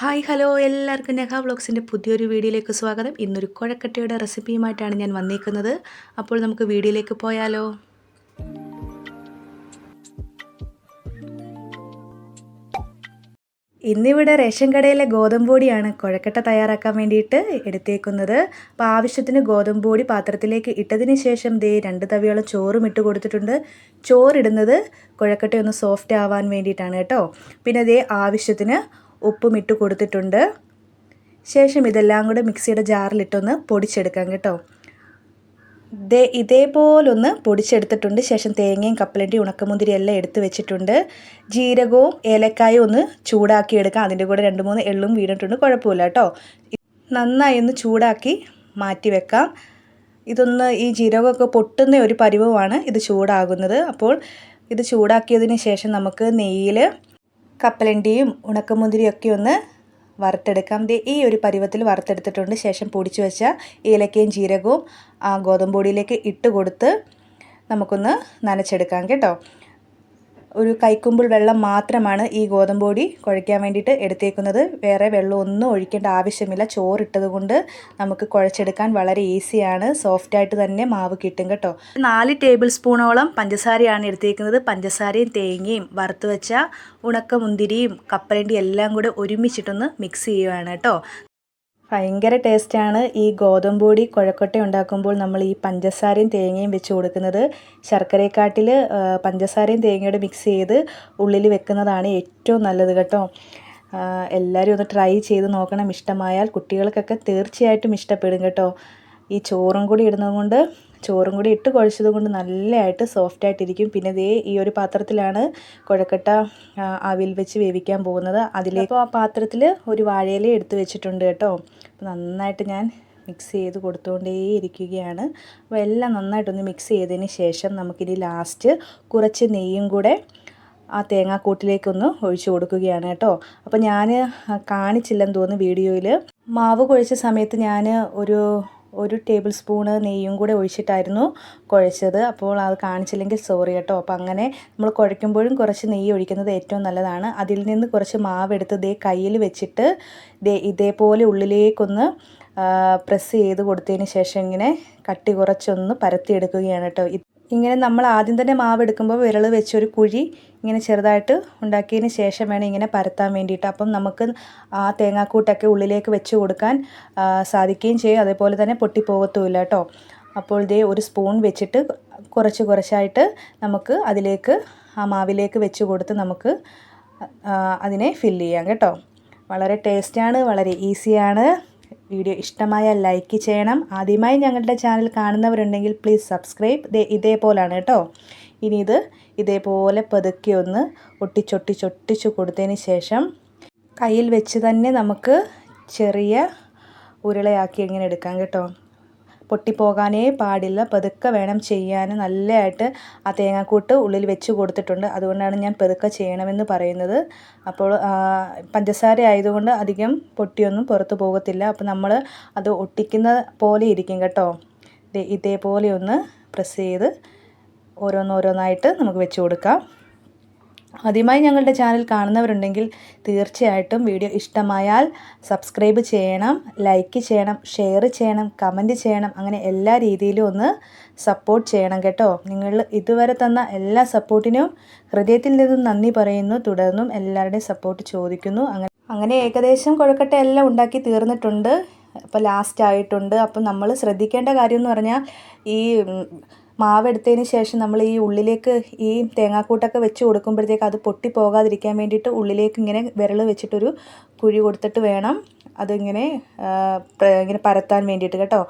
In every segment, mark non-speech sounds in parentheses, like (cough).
Hi hello. എല്ലാവർക്കും നെഹ വ്ളോഗ്സിന്റെ പുതിയൊരു വീഡിയോയിലേക്ക് സ്വാഗതം. ഇന്നൊരു കുഴക്കട്ടയുടെ റെസിപ്പിയുമായിട്ടാണ് ഞാൻ വന്നിരിക്കുന്നത് അപ്പോൾ നമുക്ക് വീഡിയോയിലേക്ക് പോയാലോ? ഇന്നിവിടെ റേഷൻ കടയിലെ ഗോതമ്പൊടിയാണ് കുഴക്കട്ട തയ്യാറാക്കാൻ വേണ്ടിയിട്ട് എടുത്തേക്കുന്നത്. അപ്പോൾ ആവശ്യത്തിന് ഗോതമ്പൊടി പാത്രത്തിലേക്ക് ഇട്ടതിന് ശേഷം ദേ രണ്ട് തവിയോളം ചോറും ഇട്ട് കൊടുത്തിട്ടുണ്ട്. ചോറിടുന്നത് കുഴക്കട്ട ഒന്ന് സോഫ്റ്റ് ആവാൻ വേണ്ടിയിട്ടാണ് കേട്ടോ. പിന്നെ ദേ ആവശ്യത്തിന് ഉപ്പും ഇട്ട് കൊടുത്തിട്ടുണ്ട്. ശേഷം ഇതെല്ലാം കൂടെ മിക്സിയുടെ ജാറിലിട്ടൊന്ന് പൊടിച്ചെടുക്കാം കേട്ടോ. ദേ ഇതേപോലൊന്ന് പൊടിച്ചെടുത്തിട്ടുണ്ട്. ശേഷം തേങ്ങയും കപ്പലണ്ടി ഉണക്കമുന്തിരി എല്ലാം എടുത്ത് വെച്ചിട്ടുണ്ട്. ജീരകവും ഏലക്കായും ഒന്ന് ചൂടാക്കി എടുക്കാം. അതിന്റെ കൂടെ രണ്ട് മൂന്ന് എള്ളും വീണിട്ടുണ്ട്. കുഴപ്പമില്ല കേട്ടോ. നന്നായി ഒന്ന് ചൂടാക്കി മാറ്റി വെക്കാം. ഇതൊന്ന് ഈ ജീരകമൊക്കെ പൊട്ടുന്ന ഒരു പരുവമാണ് ഇത് ചൂടാകുന്നത്. അപ്പോൾ ഇത് ചൂടാക്കിയതിന് ശേഷം നമുക്ക് നെയ്യിൽ കപ്പലണ്ടിയും ഉണക്കമുന്തിരിയൊക്കെ ഒന്ന് വറുത്തെടുക്കാം. ദേ ഈ ഒരു പരുവത്തിൽ വറുത്തെടുത്തിട്ടുണ്ട്. ശേഷം പൊടിച്ചു വെച്ച ഏലക്കയും ജീരകവും ആ ഗോതമ്പ് പൊടിയിലേക്ക് ഇട്ട് കൊടുത്ത് നമുക്കൊന്ന് നനച്ചെടുക്കാം കേട്ടോ. ഒരു കൈക്കുമ്പിൾ വെള്ളം മാത്രമാണ് ഈ ഗോതമ്പ് പൊടി കുഴയ്ക്കാൻ വേണ്ടിയിട്ട് എടുത്തേക്കുന്നത്. വേറെ വെള്ളം ഒന്നും ഒഴിക്കേണ്ട ആവശ്യമില്ല. ചോറിട്ടത് കൊണ്ട് നമുക്ക് കുഴച്ചെടുക്കാൻ വളരെ ഈസിയാണ്. സോഫ്റ്റായിട്ട് തന്നെ മാവ് കിട്ടും കേട്ടോ. നാല് ടേബിൾ സ്പൂണോളം പഞ്ചസാരയാണ് എടുത്തേക്കുന്നത്. പഞ്ചസാരയും തേങ്ങയും വറുത്ത് വെച്ച ഉണക്കമുന്തിരിയും കപ്പലണ്ടിയും എല്ലാം കൂടെ ഒരുമിച്ചിട്ടൊന്ന് മിക്സ് ചെയ്യുകയാണ് കേട്ടോ. ഭയങ്കര ടേസ്റ്റാണ് ഈ ഗോതമ്പ് പൊടി കുഴക്കൊട്ട ഉണ്ടാക്കുമ്പോൾ നമ്മൾ ഈ പഞ്ചസാരയും തേങ്ങയും വെച്ച് കൊടുക്കുന്നത്. ശർക്കരയെക്കാട്ടിൽ പഞ്ചസാരയും തേങ്ങയോട് മിക്സ് ചെയ്ത് ഉള്ളിൽ വെക്കുന്നതാണ് ഏറ്റവും നല്ലത് കേട്ടോ. എല്ലാവരും ഒന്ന് ട്രൈ ചെയ്ത് നോക്കണം. ഇഷ്ടമായാൽ കുട്ടികൾക്കൊക്കെ തീർച്ചയായിട്ടും ഇഷ്ടപ്പെടും കേട്ടോ. ഈ ചോറും കൂടി ഇടുന്നത് കൊണ്ട് ചോറും കൂടി ഇട്ട് കുഴച്ചത് കൊണ്ട് നല്ലതായിട്ട് സോഫ്റ്റ് ആയിട്ടിരിക്കും. പിന്നെ ദേ ഈ ഒരു പാത്രത്തിലാണ് കുഴക്കട്ട അവിൽ വെച്ച് വേവിക്കാൻ പോകുന്നത്. അതിലേക്ക് ആ പാത്രത്തിൽ ഒരു വാഴയില എടുത്ത് വെച്ചിട്ടുണ്ട് കേട്ടോ. നന്നായിട്ട് ഞാൻ മിക്സ് ചെയ്ത് കൊടുത്തുകൊണ്ടേ ഇരിക്കുകയാണ് അപ്പോൾ എല്ലാം നന്നായിട്ടൊന്ന് മിക്സ് ചെയ്തതിന് ശേഷം നമുക്കിനി ലാസ്റ്റ് കുറച്ച് നെയ്യും കൂടെ ആ തേങ്ങാക്കൂട്ടിലേക്കൊന്ന് ഒഴിച്ചു കൊടുക്കുകയാണ് കേട്ടോ. അപ്പോൾ ഞാൻ കാണിച്ചില്ലെന്ന് തോന്നുന്നു വീഡിയോയിൽ മാവ് കുഴച്ച സമയത്ത് ഞാൻ ഒരു ഒരു ടേബിൾ സ്പൂണ് നെയ്യും കൂടെ ഒഴിച്ചിട്ടായിരുന്നു കുഴച്ചത്. അപ്പോൾ അത് കാണിച്ചില്ലെങ്കിൽ സോറി കേട്ടോ. അപ്പോൾ അങ്ങനെ നമ്മൾ കുഴയ്ക്കുമ്പോഴും കുറച്ച് നെയ്യ് ഒഴിക്കുന്നത് ഏറ്റവും നല്ലതാണ്. അതിൽ നിന്ന് കുറച്ച് മാവെടുത്ത് ദേ കയ്യിൽ വെച്ചിട്ട് ദേ ഇതേപോലെ ഉള്ളിലേക്കൊന്ന് പ്രസ് ചെയ്ത് കൊടുത്തതിന് ശേഷം ഇങ്ങനെ കട്ടി കുറച്ചൊന്ന് പരത്തിയെടുക്കുകയാണ് കേട്ടോ. ഇങ്ങനെ നമ്മൾ ആദ്യം തന്നെ മാവ് എടുക്കുമ്പോൾ വിരൽ വെച്ചൊരു കുഴി ഇങ്ങനെ ചെറുതായിട്ട് ഉണ്ടാക്കിയതിന് ശേഷം വേണം ഇങ്ങനെ പരത്താൻ വേണ്ടിയിട്ട്. അപ്പം നമുക്ക് ആ തേങ്ങാക്കൂട്ടൊക്കെ ഉള്ളിലേക്ക് വെച്ച് കൊടുക്കാൻ സാധിക്കുകയും ചെയ്യും. അതേപോലെ തന്നെ പൊട്ടിപ്പോകത്തുമില്ല കേട്ടോ. അപ്പോൾ ഇതേ ഒരു സ്പൂൺ വെച്ചിട്ട് കുറച്ച് കുറച്ചായിട്ട് നമുക്ക് അതിലേക്ക് ആ മാവിലേക്ക് വെച്ച് കൊടുത്ത് നമുക്ക് അതിനെ ഫില്ല് ചെയ്യാം കേട്ടോ. വളരെ ടേസ്റ്റാണ് വളരെ ഈസിയാണ്. വീഡിയോ ഇഷ്ടമായാൽ ലൈക്ക് ചെയ്യണം. ആദ്യമായി ഞങ്ങളുടെ ചാനൽ കാണുന്നവരുണ്ടെങ്കിൽ പ്ലീസ് സബ്സ്ക്രൈബ് ഇതേപോലാണ് കേട്ടോ. ഇനി ഇത് ഇതേപോലെ പതുക്കി ഒന്ന് ഒട്ടിച്ചൊട്ടിച്ചൊട്ടിച്ച് കൊടുത്തതിന് ശേഷം കയ്യിൽ വെച്ച് തന്നെ നമുക്ക് ചെറിയ ഉരുളയാക്കി ഇങ്ങനെ എടുക്കാം കേട്ടോ. പൊട്ടിപ്പോകാനേ പാടില്ല. പതുക്കെ വേണം ചെയ്യാൻ നല്ലതായിട്ട് ആ തേങ്ങാക്കൂട്ട് ഉള്ളിൽ വെച്ച് കൊടുത്തിട്ടുണ്ട്. അതുകൊണ്ടാണ് ഞാൻ പതുക്കെ ചെയ്യണമെന്ന് പറയുന്നത്. അപ്പോൾ പഞ്ചസാര ആയതുകൊണ്ട് അധികം പൊട്ടിയൊന്നും പുറത്ത് പോകത്തില്ല. അപ്പോൾ നമ്മൾ അത് ഒട്ടിക്കുന്ന പോലെ ഇരിക്കും കേട്ടോ. ഇതേപോലെ ഒന്ന് പ്രസ് ചെയ്ത് ഓരോന്നോരോന്നായിട്ട് നമുക്ക് വെച്ച് കൊടുക്കാം. ആദ്യമായി ഞങ്ങളുടെ ചാനൽ കാണുന്നവരുണ്ടെങ്കിൽ തീർച്ചയായിട്ടും വീഡിയോ ഇഷ്ടമായാൽ സബ്സ്ക്രൈബ് ചെയ്യണം ലൈക്ക് ചെയ്യണം ഷെയർ ചെയ്യണം കമന്റ് ചെയ്യണം അങ്ങനെ എല്ലാ രീതിയിലും ഒന്ന് സപ്പോർട്ട് ചെയ്യണം കേട്ടോ. നിങ്ങൾ ഇതുവരെ തന്ന എല്ലാ സപ്പോർട്ടിനും ഹൃദയത്തിൽ നിന്നും നന്ദി പറയുന്നു. തുടർന്നും എല്ലാവരുടെയും സപ്പോർട്ട് ചോദിക്കുന്നു. അങ്ങനെ അങ്ങനെ ഏകദേശം കൊഴക്കട്ട എല്ലാം ഉണ്ടാക്കി തീർന്നിട്ടുണ്ട്. അപ്പോൾ ലാസ്റ്റ് ആയിട്ടുണ്ട്. അപ്പം നമ്മൾ ശ്രദ്ധിക്കേണ്ട കാര്യം എന്ന് പറഞ്ഞാൽ ഈ മാവെടുത്തതിന് ശേഷം നമ്മൾ ഈ ഉള്ളിലേക്ക് ഈ തേങ്ങാക്കൂട്ടൊക്കെ വെച്ച് കൊടുക്കുമ്പോഴത്തേക്ക് അത് പൊട്ടി പോകാതിരിക്കാൻ വേണ്ടിയിട്ട് ഉള്ളിലേക്ക് ഇങ്ങനെ വിരൽ വെച്ചിട്ടൊരു കുഴി കൊടുത്തിട്ട് വേണം. അതിങ്ങനെ ഇങ്ങനെ പരത്താൻ വേണ്ടിയിട്ട് കേട്ടോ.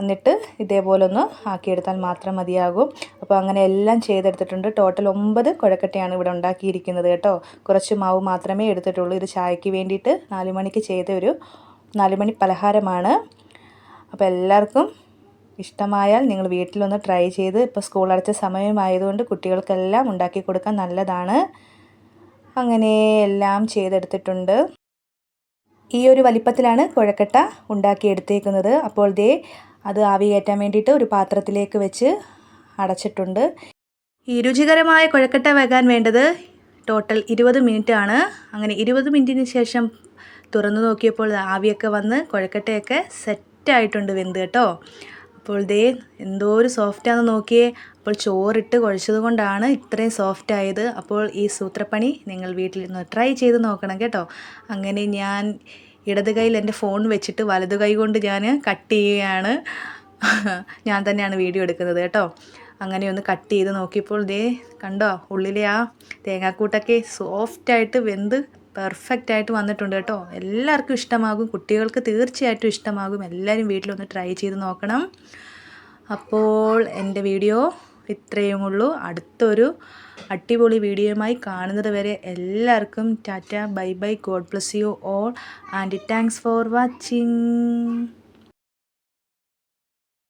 എന്നിട്ട് ഇതേപോലെ ഒന്ന് ആക്കിയെടുത്താൽ മാത്രം മതിയാകും. അപ്പോൾ അങ്ങനെ എല്ലാം ചെയ്തെടുത്തിട്ടുണ്ട്. ടോട്ടൽ ഒമ്പത് കുഴക്കട്ടയാണ് ഇവിടെ ഉണ്ടാക്കിയിരിക്കുന്നത് കേട്ടോ. കുറച്ച് മാവ് മാത്രമേ എടുത്തിട്ടുള്ളൂ. ഇത് ചായയ്ക്ക് വേണ്ടിയിട്ട് നാല് മണിക്ക് ചെയ്ത ഒരു നാലുമണി പലഹാരമാണ്. അപ്പോൾ എല്ലാവർക്കും ഇഷ്ടമായാൽ നിങ്ങൾ വീട്ടിലൊന്ന് ട്രൈ ചെയ്ത് ഇപ്പോൾ സ്കൂൾ അടച്ച സമയമായതുകൊണ്ട് കുട്ടികൾക്കെല്ലാം ഉണ്ടാക്കി കൊടുക്കാൻ നല്ലതാണ്. അങ്ങനെ എല്ലാം ചെയ്തെടുത്തിട്ടുണ്ട്. ഈ ഒരു വലിപ്പത്തിലാണ് കുഴക്കട്ട ഉണ്ടാക്കിയെടുത്തേക്കുന്നത്. അപ്പോൾ ദേ അത് ആവി കയറ്റാൻ വേണ്ടിയിട്ട് ഒരു പാത്രത്തിലേക്ക് വെച്ച് അടച്ചിട്ടുണ്ട്. ഈ രുചികരമായ കുഴക്കട്ട വെക്കാൻ വേണ്ടത് ടോട്ടൽ ഇരുപത് മിനിറ്റ് ആണ്. അങ്ങനെ ഇരുപത് മിനിറ്റിന് ശേഷം തുറന്നു നോക്കിയപ്പോൾ ആവിയൊക്കെ വന്ന് കുഴക്കട്ടയൊക്കെ സെറ്റായിട്ടുണ്ട് വെന്ത് കേട്ടോ. അപ്പോൾ ദേ എന്തോ ഒരു സോഫ്റ്റാന്ന് നോക്കിയേ. അപ്പോൾ ചോറിട്ട് കുഴച്ചത് കൊണ്ടാണ് ഇത്രയും സോഫ്റ്റ് ആയത്. അപ്പോൾ ഈ സൂത്രപ്പണി നിങ്ങൾ വീട്ടിൽ നിന്ന് ട്രൈ ചെയ്ത് നോക്കണം കേട്ടോ. അങ്ങനെ ഞാൻ ഇടത് കൈയിൽ എന്റെ ഫോൺ വെച്ചിട്ട് വലത് കൈ കൊണ്ട് ഞാൻ കട്ട് ചെയ്യുകയാണ്. (laughs) ഞാൻ തന്നെയാണ് വീഡിയോ എടുക്കുന്നത് കേട്ടോ. അങ്ങനെ ഒന്ന് കട്ട് ചെയ്ത് നോക്കിയപ്പോൾ ദേ കണ്ടോ ഉള്ളിലെ ആ തേങ്ങാക്കൂട്ടൊക്കെ സോഫ്റ്റായിട്ട് വെന്ത് പെർഫെക്റ്റ് ആയിട്ട് വന്നിട്ടുണ്ട് കേട്ടോ. എല്ലാവർക്കും ഇഷ്ടമാകും. കുട്ടികൾക്ക് തീർച്ചയായിട്ടും ഇഷ്ടമാകും. എല്ലാവരും വീട്ടിലൊന്ന് ട്രൈ ചെയ്ത് നോക്കണം. അപ്പോൾ എന്റെ വീഡിയോ ഇത്രയും ഉള്ളൂ. അടുത്തൊരു അടിപൊളി വീഡിയോയുമായി കാണുന്നത് വരെ എല്ലാവർക്കും tata. Bye bye. God bless you all. And thanks for watching